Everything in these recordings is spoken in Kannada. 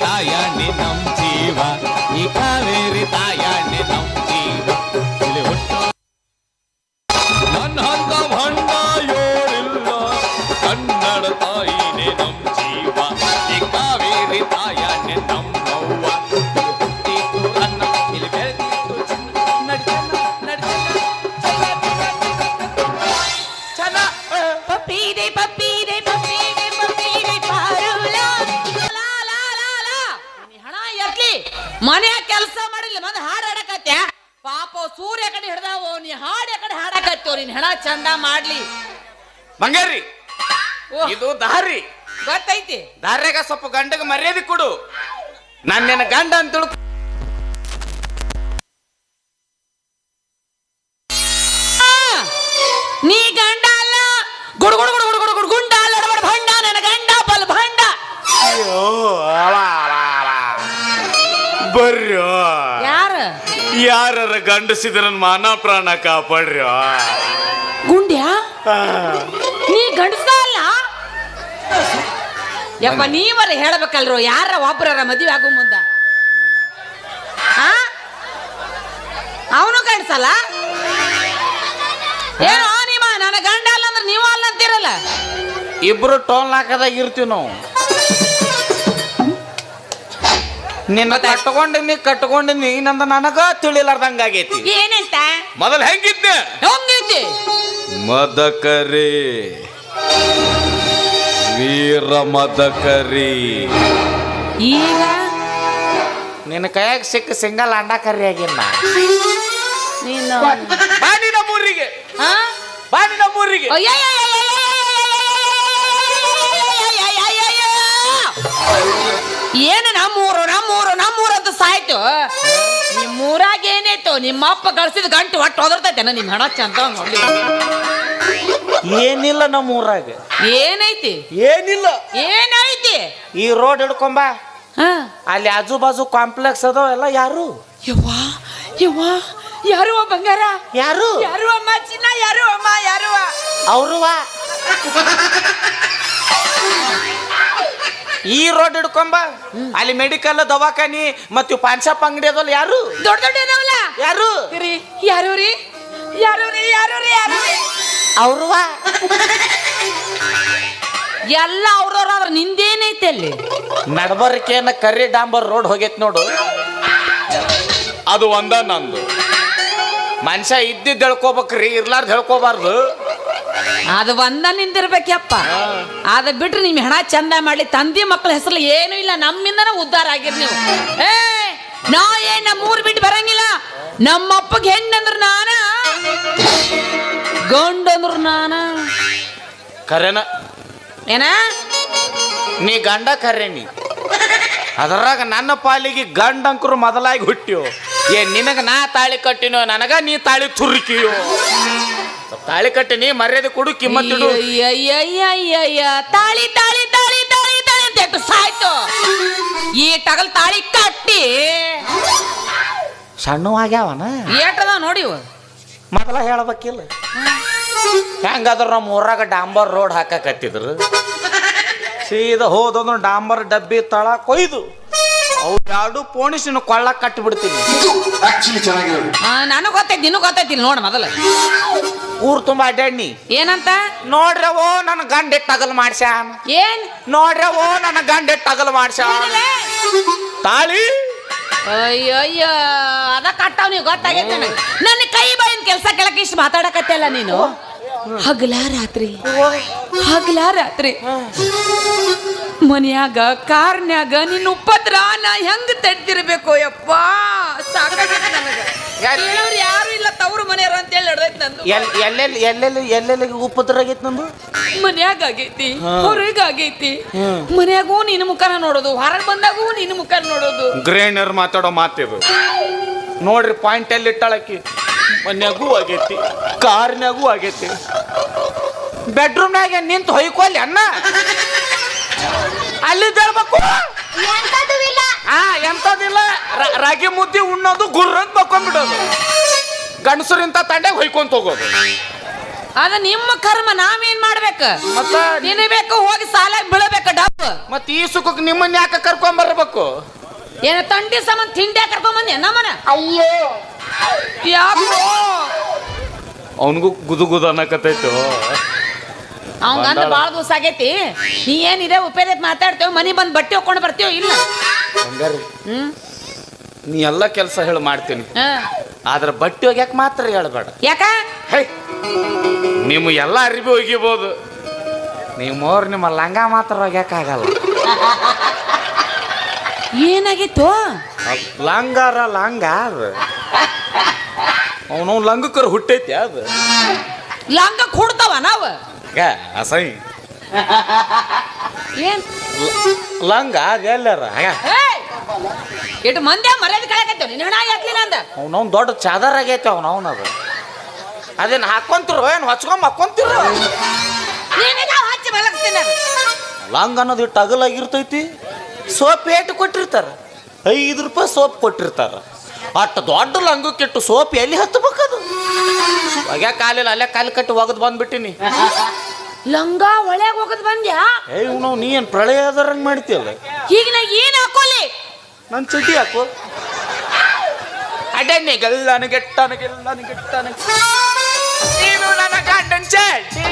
ತಾಯಣ್ಣಿ ನಮ್ ಸೂರ್ಯ ಕಡೆ ಹಿಡ್ದಾವ ನೀ ಹಾಡ ಕಡೆ ಹಾಡಕತ್ತೋ ನೀನ್ ಹೆಣ ಚಂದ ಮಾಡ್ಲಿ. ಬಂಗಾರಿ ಓ ಇದು ದಾರಿ. ಗೊತ್ತೈತಿ. ದಾರ್ಯಾಗ ಸ್ವಲ್ಪ ಗಂಡಗ ಮರ್ಯಾದೆ ಕೊಡು. ನಾನು ನಿನ್ನ ಗಂಡ ಅಂತ ತಿಳ್ಕೊ ಯಾರ ಗಂಡಸಿದ್ರ ನನ್ನ ಮಾನ ಪ್ರಾಣ ಕಾಪಾಡ್ರಿ? ಗುಂಡ್ಯಾ? ನೀ ಗಂಡಸ ಅಲ್ಲ? ಯಪ್ಪ ನೀವರ ಹೇಳ್ಬೇಕಲ್ರು ಯಾರ ಒಬ್ಬರ ಮದುವೆ ಆಗೋ ಮುಂದ? ಅವನು ಗಂಡಸಲ್ಲ? ಏನೋ ನಿಮ್ಮ ನನ್ನ ಗಂಡ ಅಲ್ಲ ಅಂದ್ರೆ ನೀವು ಅಲ್ಲ ಅಂತೀರಲ್ಲ? ಇಬ್ರು ಟೋಲ್ ನಾಕದಾಗ ಇರ್ತೀವಿ ನಾವು. ನಿನ್ನ ಕಟ್ಕೊಂಡಿನಿ ಕಟ್ಕೊಂಡಿನಿ ನಂದ ನನಗ ತಿಳಿಲಾರ್ದಂಗ ಆಗೈತಿ ಏನಂತ? ಮೊದಲ ಹೆಂಗಿದ್ದೆ? ಹೆಂಗಿದ್ದೆ? ಮದಕರಿ. ವೀರ ಮದಕರಿ. ಈಗ? ನಿನ್ನ ಕೈಯಾಗ ಸಿಕ್ಕ ಸಿಂಗಲ್ ಅಂಡ ಕರಿ ಆಗಿಲ್ಲ ನೀನು ಬಾಡಿ ನಮ್ಮೂರಿಗೆ ಹಾ? ಬಾಡಿ ನಮ್ಮೂರಿಗೆ ಏನು ನಿಮ್ಮೂರಾಗ ಏನಾಯ್ತು ನಿಮ್ಮಪ್ಪ ಕಳ್ಸಿದ ಗಂಟು ಒಟ್ಟು ಹೊದರ್ತೈತೆ ನಿಮ್ಮ ಹಣ ಚಂದ ನೋಡಿ ಏನಿಲ್ಲ ನಮ್ಮ ಊರಾಗ ಏನೈತಿ? ಏನಿಲ್ಲ. ಏನೈತಿ? ಈ ರೋಡ್ ಹಿಡ್ಕೊಂಬ. ಹಾ. ಅಲ್ಲಿ ಆಜು ಬಾಜು ಕಾಂಪ್ಲೆಕ್ಸ್ ಅದಾವ ಎಲ್ಲ ಯಾರು? ಯವ್ವ ಯವ್ವ ಯಾರು ಬಂಗಾರ? ಯಾರು? ಯಾರು ಅಮ್ಮ ಚಿನ್ನ ಯಾರು ಅಮ್ಮ ಯಾರು ಅವರು ಈ ರೋಡ್ ಹಿಡ್ಕೊಂಬ. ಅಲ್ಲಿ ಮೆಡಿಕಲ್ ದವಾಖಾನಿ ಮತ್ತು ಪಾನ್ ಶಾಪ್ ಅಂಗಡಿ ಅದಲ್ಲ ಯಾರು? ದೊಡ್ಡ ದೊಡ್ಡ ಏನವಲ್ಲ? ಯಾರು? ರೀ ಯಾರು ರೀ? ಯಾರು ರೀ ಯಾರು ರೀ ಯಾರು ರೀ? ಅವ್ರುವ ಎಲ್ಲ ಅವ್ರವ್ರಾದ್ರ ನಿಂದೇನೈತೆ ಅಲ್ಲಿ? ನಡಬರ್ಕೇನ ಕರಿ ಡಾಂಬರ್ ರೋಡ್ ಹೋಗೈತ್ ನೋಡು. ಅದು ಒಂದ ನಂದು. ಮನುಷ್ಯ ಇದ್ದಿದ್ದು ಹೇಳ್ಕೋಬೇಕ್ರಿ ಇರ್ಲಾರ್ದು ಹೇಳ್ಕೋಬಾರ್ದು. ಅದು ಒಂದ ನಿಂತಿರ್ಬೇಕಪ್ಪ ಅದ ಬಿಟ್ರೆ ನಿಮ್ ಹೆಣ ಚಂದ ಮಾಡಿ ತಂದೆ ಮಕ್ಕಳ ಹೆಸರು ಏನು ಇಲ್ಲ ನಮ್ಮಿಂದನ ಉದ್ಧಾರ ಆಗಿರ್ ನೀವು. ಏ ನಾ ಏನ್ ನಮ್ಮ ಊರ್ ಬಿಟ್ಟು ಬರಂಗಿಲ್ಲ. ನಮ್ಮಪ್ಪಗೆ ಹೆಣ್ಣಂದ್ರ ನಾನ ಗಂಡಂದ್ರ ನಾನ. ಕರೆನ. ಏನ? ನೀ ಗಂಡ ಕರೆ ನೀ. ಅದರಾಗ ನನ್ನ ಪಾಲಿಗೆ ಗಂಡಂಕರು ಮೊದಲಾಗಿ ಹುಟ್ಟಿಯೋ. ಏ ನಿನಗ ನಾ ತಾಳಿ ಕಟ್ಟಿನೋ ನನಗ ನೀ ತಾಳಿ ತುರುಕಿಯೋ. ಸ್ವಲ್ಪ ಕಟ್ಟೆ ಕಟ್ಟಿನಿ ಮರ್ಯಾದೆ ಕೊಡು ಕಿಮ್ಮತ್ತಿಡು ಅಯ್ಯಯ್ಯಯ್ಯಯ್ಯ ತಾಳಿ ತಾಳಿ ತಾಳಿ ತಾಳಿ ತಾಳಿ ಅಂತ ಸಾಯ್ತು. ಈ ಟಗಲ್ ತಾಳಿ ಕಟ್ಟಿ. ಸಣ್ಣವಾಗ್ಯಾವನ ಏಟದ ನೋಡಿ. ಮೊದಲ ಹೇಳ್ಬೇಕಿಲ್ಲ. ಹೆಂಗಾದ್ರು ನಮ್ಮ ಊರಾಗ ಡಾಂಬರ್ ರೋಡ್ ಹಾಕಕತ್ತಿದ್ರು. ಸೀದಾ ಹೋದೊಂದು ಡಾಂಬರ್ ಡಬ್ಬಿ ತಳ ಕೊಯ್ದು ಅವು ಎರಡು ಪೋಣಿಸಿನ ಕೊಳ್ಳ ಕಟ್ಟಿಬಿಡ್ತೀನಿ ನನಗ್ ಗೊತ್ತೈತಿ ನಿನಗೆ ಗೊತ್ತೈತಿ ನೋಡ ಮೊದಲ. ಊರ್ ತುಂಬಾ ಅಡ್ಡಾಡ್ನಿ. ಏನಂತ? ನೋಡ್ರವೋ ನನ್ನ ಗಂಡ ಟಗಲ್ ಮಾಡ್ಸ್ಯಾನ. ಏನ್? ನೋಡ್ರವೋ ನನ್ನ ಗಂಡ ಟಗಲ್ ಮಾಡ್ಸ್ಯಾನ. ತಾಳಿ? ಅಯ್ಯಯ್ಯ ಅದ ಕಟ್ಟಾವ್ ನೀವು ಗೊತ್ತಾಗೈತೆ ನನಗೆ ನನ್ನ ಕೈ ಬಾಯಿನ ಕೆಲಸ ಕೆಳಕ್ಕೆ ಇಷ್ಟು ಮಾತಾಡಕತ್ತಲ್ಲ ನೀನು? ಹಗಲ ರಾತ್ರಿ. ಹಗಲ ರಾತ್ರಿ. ಮನ್ಯಾಗ ಕಾರ್ನ್ಯಾಗ ನಿನ್ನ ಉಪದ್ರ ನಾ ಹೆಂಗ್ ತಡ್ದಿರ್ಬೇಕು ಯಪ್ಪ? ಸಾಕಾಗೈತೆ ನನಗ. ಕೇಳೋರು ಯಾರು ಇಲ್ಲ ತವ್ರ ಮನೆಯವ್ರು ಅಂತ ಹೇಳಿ ಹಿಡ್ದೈತಿ ನಂದು. ಎಲ್ಲೆಲ್ಲಿ ಎಲ್ಲೆಲ್ಲಿ ಎಲ್ಲೆಲ್ಲಿ ಉಪದ್ರ ಆಗೈತೆ ನಂದು? ಮನ್ಯಾಗ ಆಗೈತಿ ಹೊರಗ ಆಗೈತಿ. ಮನ್ಯಾಗೂ ನಿನ್ನ ಮುಖನ ನೋಡೋದು ಹೊರಗ್ ಬಂದಾಗೂ ನಿನ್ನ ಮುಖ ನೋಡೋದು. ಗ್ರೇನರ್ ಮಾತಾಡೋ ಮಾತಿದು. ನೋಡ್ರಿ ಪಾಯಿಂಟ್ ಎಲ್ಲಿ ಇಟ್ಟಾಳಕಿ ಮನ್ಯಾಗೂ ಆಗೈತಿ ಕಾರ್ನ್ಯಾಗೂ ಆಗೈತಿ. ಬೆಡ್ರೂಮ್ನಾಗ ನಿಂತು ಹೊಯ್ಕೋಲಿ ಅನ್ನ. ಅಲ್ಲಿ ಹೇಳ್ಬೇಕು ಹಾ ಎಂತದಿಲ್ಲ. ರಾಗಿ ಮುದ್ದೆ ಉಣ್ಣೋದು ಗುರ್ರಂತ ಬಕ್ಕೊಂಡ್ಬಿಡೋದು ಗಂಡಸರಿಂತ ತಂಡೆ ಹೊಯ್ಕೊಂತ ಹೋಗೋದು. ಅದ ನಿಮ್ಮ ಕರ್ಮ ನಾವೇನ್ ಮಾಡ್ಬೇಕ? ಮತ್ತ ಬೇಕು ಹೋಗಿ ಸಾಲಾಗಿ ಬೀಳಬೇಕ ಡಬ್. ಮತ್ತೆ ಈ ಸುಖಕ್ಕೆ ನಿಮ್ಮನ್ನ ಯಾಕೆ ಕರ್ಕೊಂಡ್ ಬರ್ಬೇಕು ಏನ ತಂಡಿ ಸಮ ತಿಂಡಿ ಕರ್ಕೊಂಡ್ ಬಂದೆ ನಮ್ಮನ ಅಯ್ಯೋ. ಯಾಕೋ ಅವನಿಗೂ ಗುದು ಗುದು ಅನ್ನಕತ್ತೈತು. ಅವಂಗ ಭಾಳ ದಿವಸ ಆಗೈತಿ. ನೀ ಏನಿದೆ ಉಪೇದ ಮಾತಾಡ್ತೇವ? ಮನಿ ಬಂದ್ ಬಟ್ಟೆ ಹಾಕೊಂಡು ಬರ್ತೀವ ಇಲ್ಲ? ಹಂಗಾರಿ ಹ್ಮ್. ನೀ ಎಲ್ಲ ಕೆಲಸ ಹೇಳಿ ಮಾಡ್ತೀನಿ. ಹಾ. ಆದ್ರೆ ಬಟ್ಟೆ ಒಗ್ಯಾಕ ಮಾತ್ರ ಹೇಳ್ಬೇಡ. ಯಾಕ? ಹೇ ನಿಮ್ಮ ಎಲ್ಲ ಅರಿವಿ ಒಗಿಬೋದು. ನಿಮ್ಮವ್ರು ನಿಮ್ಮ ಲಂಗ ಮಾತ್ರ ಒಗ್ಯಾಕಾಗಲ್ಲ ಏನಾಗಿತ್ತು ಲಂಗಾರ ಲಂಗಾರ ಲಂಗ ಅದು. ಅವನು ಲಂಗಕ್ಕರ ಹುಟ್ಟೈತಿ ಅದು ಲಂಗ ಕೊಡ್ತಾವ ನಾವ್? ಅಸೈ ಏನ್? ಲಂಗ ಎಲ್ಲಾರ! ಇಟ್ಟು ಮಂದಿ ಮರ್ಯಾದೆ ಕಳಕತ್ತೇವ ನಿನ್ನ ಹಣ ಯಾಕ್ಲಿಲ್ಲ ಅಂದ? ಅವನವ್ನು ದೊಡ್ಡ ಚಾದರ್ ಆಗೈತೆ ಅವ್ನ ಅದು. ಅದೇನು ಹಾಕೊಂತಿರು ಏನು ಹಚ್ಕೊಂಡ್ ಹಾಕೊಂತಿರು? ಹಚ್ಚಿ ಲಂಗ್ ಅನ್ನೋದು ಇಟ್ಟು ಅಗಲಾಗಿರ್ತೈತಿ ಸೋಪ್ ಏಟು ಕೊಟ್ಟಿರ್ತಾರ. ಐದು ರೂಪಾಯಿ ಸೋಪ್ ಕೊಟ್ಟಿರ್ತಾರ. ಅಷ್ಟು ದೊಡ್ಡ ಲಂಗಕ್ಕಿಟ್ಟು ಸೋಪಿ ಎಲ್ಲಿ ಹತ್ತಬೇಕದು ಒಗ್ಯಾ ಕಾಲಿಲ್ಲ ಅಲ್ಲೇ ಕಾಲು ಕಟ್ಟಿ ಒಗದ್ ಬಂದ್ಬಿಟ್ಟಿನಿ. ಲಂಗ ಒಳಗೆ ಹೋಗದ್ ಬಂದ್ಯಾ? ಏ ಇವ್ನು ನೀ ಏನು ಪ್ರಳಯ ಅದರಂಗ್ ಮಾಡ್ತೀಯಲ್ಲ? ಈಗ ನಾ ಏನ್ ಹಾಕೋಲಿ? ನನ್ನ ಚಟಿ ಹಾಕು. ಅಡನ್ನೆಗೆಲ್ಲನಗೆಟ್ಟನಗೆಲ್ಲನಗೆಟ್ಟನ ನೀನು ನನ್ನ ಗಂಡನ ಚಡ್ಡಿ.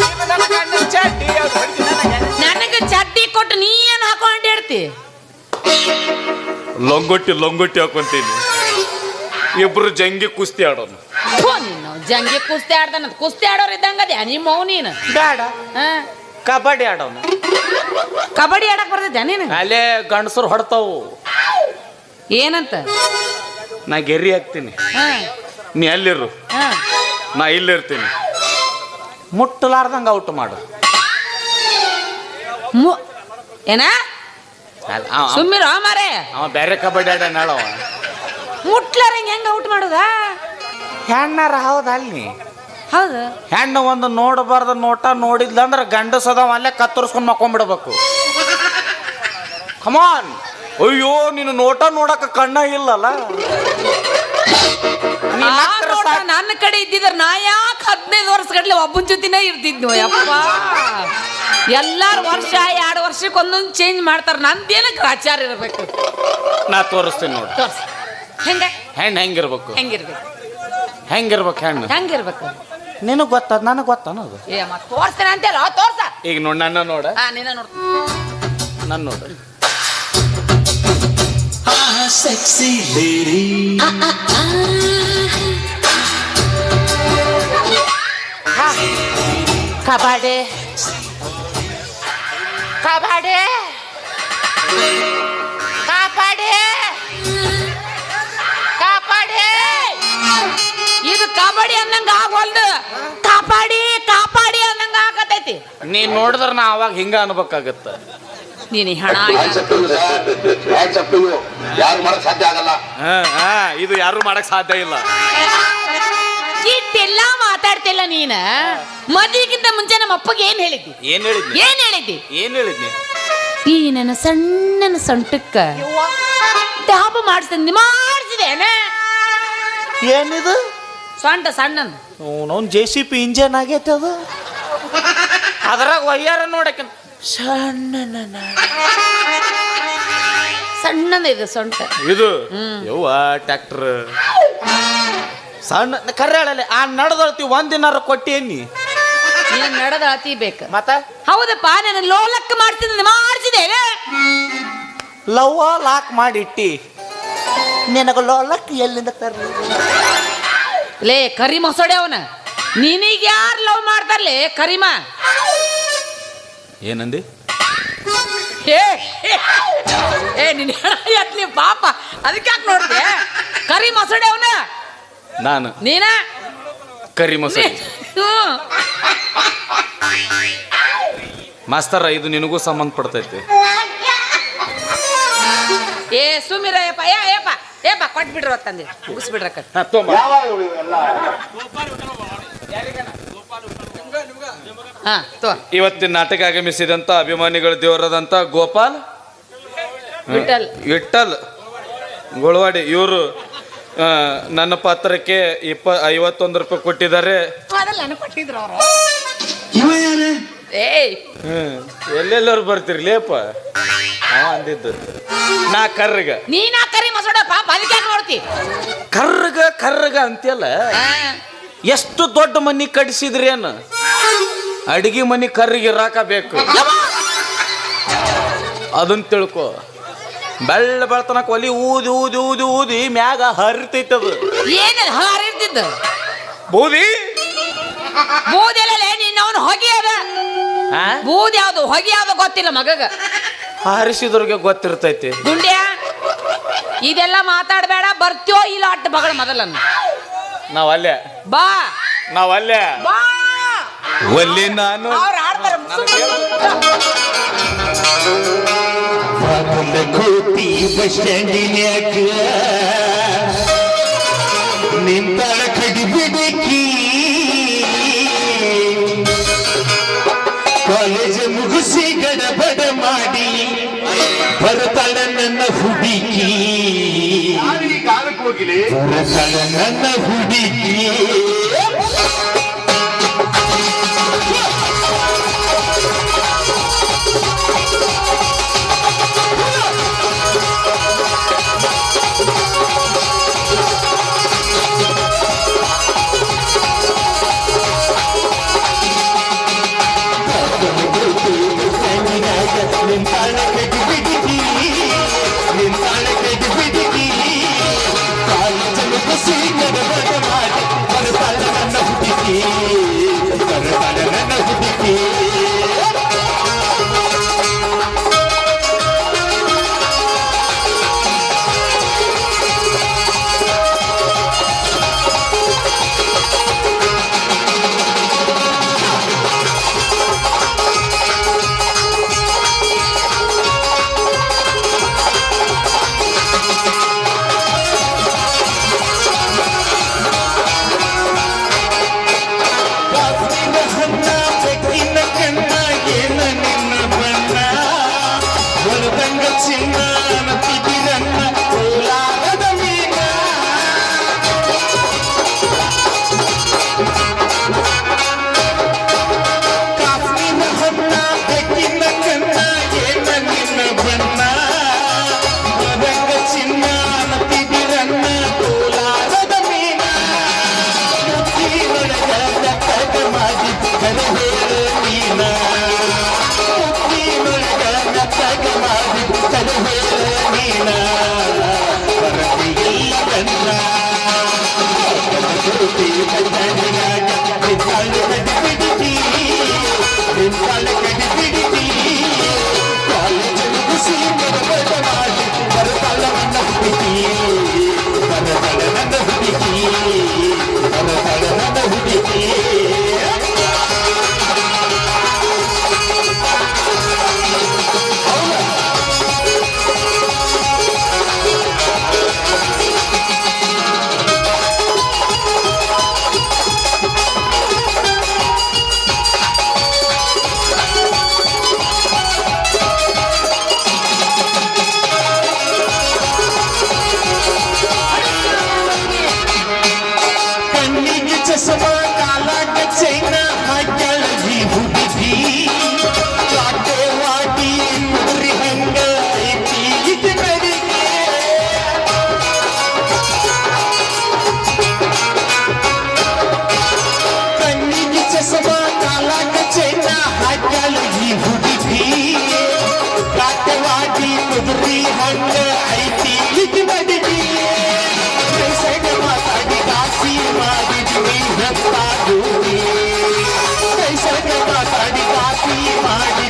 ನೀನು ನನ್ನ ಗಂಡನ ಚಡ್ಡಿ. ನೀನು ಹೊಡ್ದು ನನ್ನ ಗಂಡನ ನನಗ ಚಡ್ಡಿ ಕೊಟ್ಟು ನೀ ಏನ್ ಹಾಕೊಂಡಿರ್ತಿ ಹೇಳ್ತಿ? ಲೊಂಗೊಟ್ಟಿ ಲೊಂಗೊಟ್ಟಿ ಹಾಕೊಂತೀನಿ. ಇಬ್ರು ಜಂಗಿ ಕುಸ್ತಿ ಆಡೋನು. ನೀನು ಜಂಗಿ ಕುಸ್ತಿ ಆಡ್ತಾನ ಕುಸ್ತಿ ಆಡೋರ್ ಇದ್ದಂಗ ನಿಮ್ಮ ಅವ್ ನೀನು. ಬೇಡ. ಹಾಂ? ಕಬಡ್ಡಿ ಆಡೋನು. ಕಬಡ್ಡಿ ಆಡಕ್ ಬರ್ತೈತೆ ನೀನು? ಅಲ್ಲೇ ಗಂಡಸರು ಹೊಡ್ತಾವು. ಏನಂತ? ನಾ ಗೆರಿ ಹಾಕ್ತೀನಿ. ಹಾಂ. ನೀ ಅಲ್ಲಿರು. ಹಾಂ. ನಾ ಇಲ್ಲಿರ್ತೀನಿ. ಮುಟ್ಟಲಾರ್ದಂಗ ಔಟ್ ಮಾಡು. ಮು- ಏನ? ಸುಮ್ಮಿರೋ ಮಾರೇ. ಅವ ಬೇರೆ ಕಬಡ್ಡಿ ಆಡ ನಾಳವ ಮುಟ್ಲಾರ ಹೆಂಗ ಔಟ್ ಮಾಡುದ? ಹೆಣ್ಣಾರ ಹೌದ ಅಲ್ಲಿ? ಹೌದು. ಹೆಣ್ಣು ಒಂದು ನೋಡಬಾರ್ದ ನೋಟ ನೋಡಿದ್ಲಂದ್ರೆ ಗಂಡಸದವ ಅಲ್ಲೇ ಕತ್ತರಿಸ್ಕೊಂಡು ಮಕ್ಕೊಂಡ್ಬಿಡ್ಬೇಕು. ಕಮಾನ್ ಅಯ್ಯೋ ನೀನು ನೋಟ ನೋಡಕ ಕಣ್ಣ ಇಲ್ಲಲ್ಲ. ನನ್ನ ಕಡೆ ಇದ್ದಿದ್ರೆ ನಾ ಯಾಕೆ ಹದಿನೈದು ವರ್ಷ ಗಟ್ಲೆ ಒಬ್ಬನ ಜೊತೆನೇ ಇರ್ತಿದ್ನು ಯಪ್ಪ. ಎಲ್ಲಾರು ವರ್ಷ ಎರಡು ವರ್ಷಕ್ಕೆ ಒಂದೊಂದು ಚೇಂಜ್ ಮಾಡ್ತಾರ. ನಂದೇನಕ್ಕೆ ಆಚಾರ ಇರಬೇಕು? ನಾ ತೋರಿಸ್ತೀನಿ ನೋಡಿ. ತೋರ್ಸ. ಹೆಂಗ? ಹೆಣ್ಣು ಹೆಂಗಿರ್ಬೇಕು? ಹೆಂಗಿರ್ಬೇಕು? ಹೆಂಗಿರ್ಬೇಕು ಹೆಣ್ಣು? ಹೆಂಗಿರ್ಬೇಕು? ನಿನಗೆ ಗೊತ್ತದ ನನಗೆ ಗೊತ್ತ ಅದು ಏ ಮತ್ ತೋರ್ಸ್ತೇನೆ ಅಂತೇಳ? ತೋರ್ಸ. ಈಗ ನೋಡ್ ನನ್ನ ನೋಡ. ಹಾ ನಿನ್ನ ನೋಡ್. ನನ್ನ ನೋಡು. sexy lady. ಕಬಡ್ಡಿ. ಕಬಡ್ಡಿ ಕಾಪಾಡಿ. ಕಾಪಾಡಿ. ಇದು ಕಬಡ್ಡಿ ಅನ್ನಂಗ ಆಗೋಲ್ದು. ಕಾಪಾಡಿ ಕಾಪಾಡಿ ಅನ್ನಂಗ ಆಗತೈತಿ. ನೀನ್ ನೋಡಿದ್ರ ನಾ ಅವಾಗ ಹಿಂಗ ಅನ್ಬೇಕಾಗತ್ತ. ನೀನು ಹಣ. ಯಾರು ಮಾಡಕ್ ಸಾಧ್ಯ ಆಗಲ್ಲ. ಹಾ, ಹಾ, ಇದು ಯಾರು ಮಾಡಕ್ ಸಾಧ್ಯ ಇಲ್ಲ. ಇಟ್ಟೆಲ್ಲ ಮಾತಾಡ್ತಿಲ್ಲ ನೀನ. ಮದಿಗಿಂತ ಮುಂಚೆ ನಮ್ಮ ಅಪ್ಪಗೆ ಏನ್ ಹೇಳಿದ್ದಿ? ಏನ್ ಹೇಳಿದ್ನಿ? ಏನ್ ಹೇಳಿದ್ದಿ? ಏನ್ ಹೇಳಿದ್ನಿ? ಈ ನನ್ನ ಸಣ್ಣನ ಸೊಂಟಕ್ಕ ದಾಬ ಮಾಡಿಸ್ತಂದಿ ಮಾಡಿಸಿದೇನ ಏನಿದು? ಸೊಂಟ ಸಣ್ಣನ್. ಅವನು ಜೆ ಸಿ ಪಿ ಇಂಜನ್ ಆಗೈತೆ ಅದು. ಅದ್ರಾಗ ವಯ್ಯಾರ ನೋಡಕ್ಕೆ ಸಣ್ಣ ಸಣ್ಣದ ಇದು? ಸೊಂಟ ಇದು ಯವ್ವ ಟ್ಯಾಕ್ಟರ್ ಸಣ್ಣ ಕರೆ ಹೇಳಲ್ಲ ಆ ನಡೆದಳ್ತಿ ಒಂದಿನಾರ ಕೊಟ್ಟೇನಿ. ನೀನ್ ನಡೆದ ಅತಿ ಬೇಕ. ಮತ್ತ? ಹೌದಪ್ಪ ನಾನು ಲೋಲಕ್ ಮಾಡ್ತೀನಿ ಮಾಡ್ಸಿದೆ. ಲವ್ವ ಲಾಕ್ ಮಾಡಿಟ್ಟಿ. ನಿನಗ ಲೋಲಕ್ ಎಲ್ಲಿಂದ ತರಲಿ? ಲೇ ಕರಿ ಮೊಸಡೆ ಅವನ. ನೀನೀಗ ಯಾರು ಲವ್ ಮಾಡ್ತಾರಲೇ ಕರಿಮ? ಏನಂದಿ? ಏ ಏ, ಏ ನಿನ್ನ ಎತ್ಲಿ ಪಾಪ? ಅದಕ್ಕೆ ಯಾಕೆ ನೋಡ್ದೆ? ಕರಿ ಮೊಸಡೆ ಅವನ? ನಾನು. ನೀನ? ಕರಿ ಮೊಸರು. ಮಾಸ್ತರ ಇದು ನಿನಗೂ ಸಂಬಂಧ ಪಡ್ತೈತಿ ಏ ಸುಮಿರ ಏಪ ಏ ಏಪ ಏಪ ಕೊಟ್ಬಿಡ್ರ ತಂದೆ. ತೋ ಇವತ್ತಿನ ನಾಟಕ ಆಗಮಿಸಿದಂತ ಅಭಿಮಾನಿಗಳ ದೇವರದಂತ ಗೋಪಾಲ್ ವಿಠಲ್. ವಿಠಲ್ ಗೋಳವಾಡಿ ಇವರು ನನ್ನ ಪಾತ್ರಕ್ಕೆ ಇಪ್ಪ ಐವತ್ತೊಂದು ರೂಪಾಯಿ ಕೊಟ್ಟಿದ್ದಾರೆ. ಎಲ್ಲೆಲ್ಲರು ಬರ್ತೀರಿ ಲೇಪ ಏಯ್. ಎಲ್ಲೆಲ್ಲರೂ ಬರ್ತಿರ್ಲಿಯಪ್ಪ ಹಾ ಅಂದಿದ್ದು. ನಾ ಕರ್ರಗ. ನೀನಾ ಕರಿ ಮಸೋಡ ಪಾಪ ಅದಕ್ಕೆ ನೋಡ್ತಿ? ಕರ್ರಗ ಕರ್ರಗ ಅಂತೆಲ್ಲ ಎಷ್ಟು ದೊಡ್ಡ ಮನಿ ಕಟ್ಸಿದ್ರಿ ಏನು ಅಡಿಗೆ ಮನಿ ಕರ್ರಿಗೆ ಬೇಕು ಅದನ್ನ ತಿಳ್ಕೊ. ಬೆಳ್ಳ ಬೆಳತನ ಕೊಲಿ ಊದಿ ಊದಿ ಊದಿ ಊದಿ ಮ್ಯಾಗ ಹರಿತೈತದು ಏನ ಹಾರಿರ್ತಿದ್ದ? ಬೂದಿ? ಬೂದಿ ಅಲ್ಲ ನಿನ್ನ ಅವನು ಹೊಗೆ ಅದ. ಬೂದಿ ಯಾವ್ದು ಹೊಗೆ ಯಾವ್ದು ಗೊತ್ತಿಲ್ಲ ಮಗಗ. ಹರಿಸಿದ್ರಿಗೆ ಗೊತ್ತಿರ್ತೈತಿ. ದುಂಡ್ಯ ಇದೆಲ್ಲ ಮಾತಾಡಬೇಡ ಬರ್ತೀಯೋ ಇಲ್ಲ ಅಟ್ಟ ಬಗಳ ಮೊದಲನ್ನು ನಾವ್ ಅಲ್ಲೇ. ಬಾ. ನಾವ್ ಅಲ್ಲೇ. ಬಾ. ಒಲ್ಲಿ ನಾನು. ಅವ್ರು ಆಡ್ತಾರೆ ಬಾಗುಂಡ ಕೋತಿ ಬಸ್ ಸ್ಟ್ಯಾಂಡಿನ್ಯಾಗ ನಿಂತಾಳ ಕಡಿಬಿಡಕಿ ಕಾಲೇಜ್ ಮುಗಿಸಿ ಗಡಬಡ ಮಾಡಿ ಬರ್ತಾಳ ನನ್ನ ಹುಡುಗಿ ಬರ್ತಾಳ ನನ್ನ ಹುಡುಗಿ चश्मा काला कचेटा हटल ही हुडी भीगे काटवाडी कुदरी कैसे माता दी। कैसे माता दी दासी मारी